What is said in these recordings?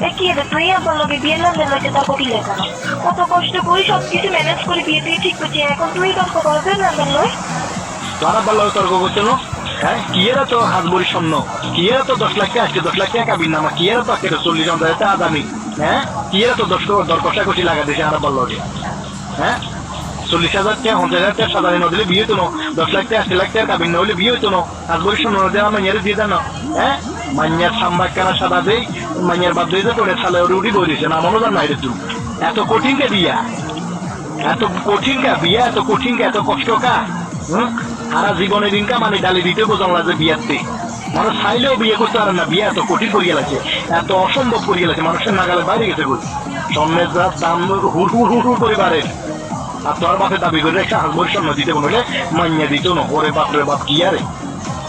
এ কি রে তুই আবার লগে বিয়ে লাগলে লগে তারপর কি লেখা কত কষ্ট করি সব কিছু ম্যানেজ করে বিয়ে তুই ঠিক করছি। এখন তুই তর্ক করবে না লয়? তোরা বলল তর্ক করছে না হ্যাঁ? কি এরা তো হাত বড়ি স্বর্ণ কি এরা তো দশ লাখ টাকা আসছে? দশ লাখ টাকা কাবির নামা। কি এরা তো আজকে চল্লিশ জন দাঁড়াতে আদামি হ্যাঁ? কি এরা তো দশ দর কষাকষি লাগা দিয়েছে হারা বলল হ্যাঁ? চল্লিশ হাজার টাকা পঞ্চাশ হাজার টাকা সাধারণ দিলে বিয়ে হতো দশ লাখ টাকা আশি লাখ টাকা কাবির না হলে বিয়ে হতো না। হাত বড়ি স্বর্ণ দেওয়া মাইয়ার দিয়ে জানো হ্যাঁ? মাইয়ার সাম্বাক কেনা সাদা দেই মাইয়ার বাদ দিয়ে তোরে সালে ওরে উঠি বলিছে না মনে জান নাই রে তুই। এত কঠিন কে বিয়া? এত কঠিন কা বিয়া? এত কঠিন কা? এত কষ্ট কা? সারা জীবনের দিনকা মানে ডালি দিতে বোঝান লাগে বিয়াতে। মানুষ চাইলেও বিয়ে করতে পারে না, বিয়ে এত কঠিন করিয়া লাগছে, এত অসম্ভব করিয়া লাগছে, মানুষের নাগালে বাইরে গেছে কই? স্বর্ণের যা দাম হুর হুর হুর হুর পরিবারের আর তোর বাপে দাবি করে একটা হাসবর স্বর্ণ দিতে বলে মাইয়া দিত না, ওরে বাপরে বাপ, কি আরে?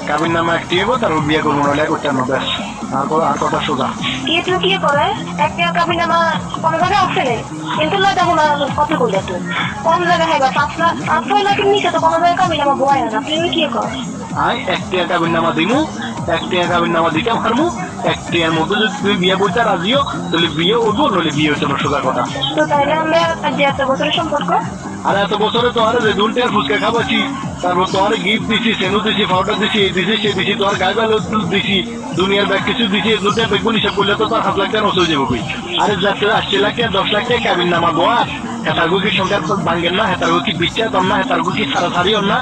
কাবির নামে একটি এগো তার বিয়ে করব নলে করতে না ব্যাস আর কথা আর কথা সোজা। কি তুই কি করে? একটা আমার কোনো জায়গায় রে কিন্তু দেখো না তুই? কোন জায়গায় হয় বা পাঁচ লাখ পাঁচ ছয় লাখের নিচে তো কোনো জায়গায় আমার বয় না তুই কি কর? আই এক নামা দিমু এক টাকা কাবির নামা দিতে পারমু এক টাকার মধ্যে যদি তুমি বিয়ে করতে রাজিও তাহলে বিয়ে উঠবো নইলে বিয়ে হচ্ছে সোজা কথা। তো তাইলে আমরা যে এত বছরের সম্পর্ক? আর এত বছরে তোমার যে দুল টাকার ফুচকা খাওয়াচ্ছি তারপর তোমার গিফট দিছি, সেনু দিছি পাউডার দিছি, এই দিছি, সে দিছি তোমার গায়ে গায়ে দিছি, দুনিয়ার ব্যাগ কিছু দিছি দুধটা বেগুন হিসাব করলে তো তার হাত লাখ টাকা নষ্ট যাবে কই? আরে যাতে আশি লাখ টাকা দশ লাখ টাকা কাবির নামা গোয়ার হেতার গুকি সংখ্যা ভাঙ্গেন না হেতার গুকি বিচার দম না হেতার গুকি সারা সারি না?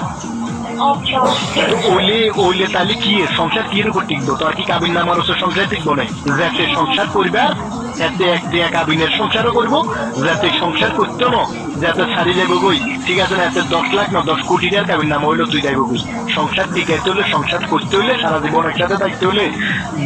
ওইলে ওইলে তাহলে কি, সংসার কি উপর টিকবো? তোর কি কাবিন নামার ওসব সংসার টিকবো না? যাতে সংসার পরিবার যাতে এক দেয়া কাবিনের সংসারও করব, যাতে সংসার করতে না যাতে ছাড়ি যাব গই ঠিক আছে না, এতে দশ লাখ না দশ কোটি টাকা কাবিন নাম হইল তুই যাইবো গই সংসার টিকাইতে হলে সংসার করতে হলে সারা জীবন একসাথে থাকতে হলে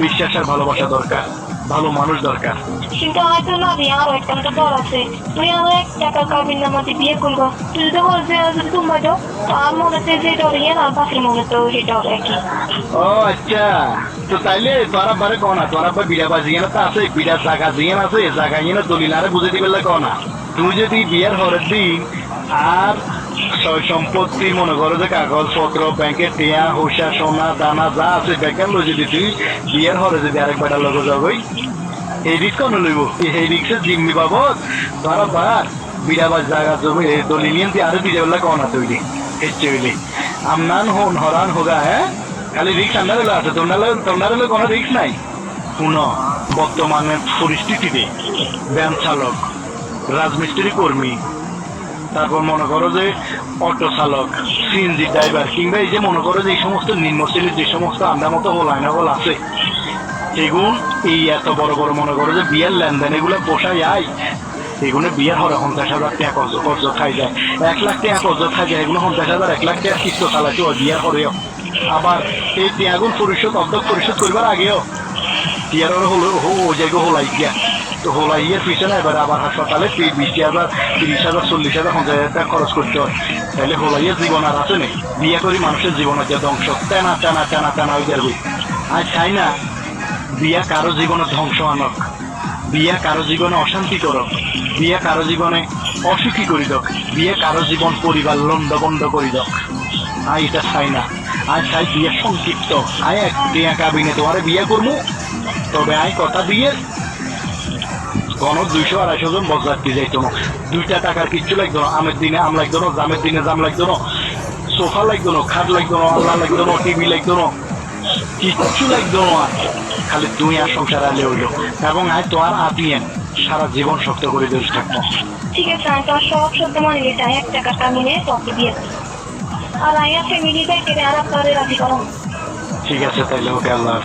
বিশ্বাস আর ভালোবাসা দরকার। ভালো মানুষ দরকার। কিন্তু হয়তো না আরও একটা একটা দর আছে। তুই আমার এক টাকা কাবিন নামাতে বিয়ে করব। তুই যদি বল যে যদি তুমি যাও। তার মনে হচ্ছে যে ডর ইয়ে না পাখির মনে তো সেই ডর একই। ও আচ্ছা। তো তাইলে তোরা বারে কনা তোরা বা বিড়া বাজি না তো আছে বিড়া জায়গা জিয়ান আছে জায়গা ইয়ে দলিলারে বুঝে দিবে কনা তুই যদি বিয়ের হরের দিন আর সম্পত্তি মনে করো যে কাগজপত্র ব্যাংকের টিয়া হোসা সোনা, দানা, যা আছে বেকার লই যদি তুই বিয়ের হরে যদি আরেক বেটার লগে যাবই এই রিক্স কেন লইব? এই রিক্সের জিম্মি বাবদ, ধরা বার বিড়া বা জায়গা জমি, এই দলিলিয়ান দিয়ে আরও বিড়া বললে কনা তৈরি হেচ্ছে হইলে। আমনান, হন, হরান, হোগা হ্যাঁ? খালি রিক্স হলে আছে, তোমরা তোমরা হলে কোনো রিক্স নাই। শুন বর্তমানের পরিস্থিতিতে ব্যায়াম চালক, রাজমিস্ত্রি কর্মী তারপর মনে করো যে অটো চালক সিএনজি ড্রাইভার কিংবা এই যে মনে করো যে এই সমস্ত নিম্ন শ্রেণির যে সমস্ত আন্ডার মতো হোল আইনা হোল আছে এগুন এই এত বড় বড় মনে করো যে বিয়ের লেনদেন এগুলো পোষায় আয় এগুলো বিয়ের হরে পঞ্চাশ হাজার টাকা কর্জ খাই যায় এক লাখ টাকা কর্জ খাই যায় এগুলো পঞ্চাশ হাজার এক লাখ টাকা কিস্ত চালাচ্ছে ওই বিয়ের হরেও আবার এই টিয়াগুন পরিশোধ অর্ধ পরিশোধ করবার আগেও টিয়ার হলো ও জায়গা হোলাই গিয়া হোলাইয়ের পিছনে এবার আবার হাসপাতালে বিশ হাজার, তিরিশ হাজার, চল্লিশ হাজার পঞ্চাশ হাজার টাকা খরচ করতে হয়। তাহলে হোলাইয়ের জীবন আর আছে না। বিয়ে করি মানুষের জীবন আছে ধ্বংস। টানা টানা টানা টানা হয়ে যাবে আর চাই না, বিয়া কারও জীবনে ধ্বংস আনক। বিয়া কারও জীবনে অশান্তি করক। বিয়া কারও জীবনে অসুখী করি দক বিয়ে কারও জীবন পরিবার লন্ডবন্ড করি দক আই এটা চাই না। আই চাই বিয়ে সংক্ষিপ্ত। আই এক বিয়া কাবিনে তোমারে বিয়ে করব তবে আই কথা দিয়ে কোন দুইশো আড়াইশো জন বজারটি যাইতো না দুইটা টাকার কিচ্ছু লাগতো না। আমের দিনে আম লাগতো না জামের দিনে জাম লাগতো না। সোফা লাগতো না খাট লাগতো না আল্লাহ লাগতো না টিভি লাগতো না। কিচ্ছু লাগতো না। খালি তুই আর সংসার আলে হইল। এবং আয় তো আর আপিয়েন সারা জীবন শক্ত করে দেশ থাকব ঠিক আছে আমি তোমার সব সত্য মানে নিতে এক টাকা কামিয়ে বিয়ে করব। আর আয়া ফ্যামিলি যাইতে আর আপনাদের রাজি করো ঠিক আছে তাইলে ওকে আল্লাহ।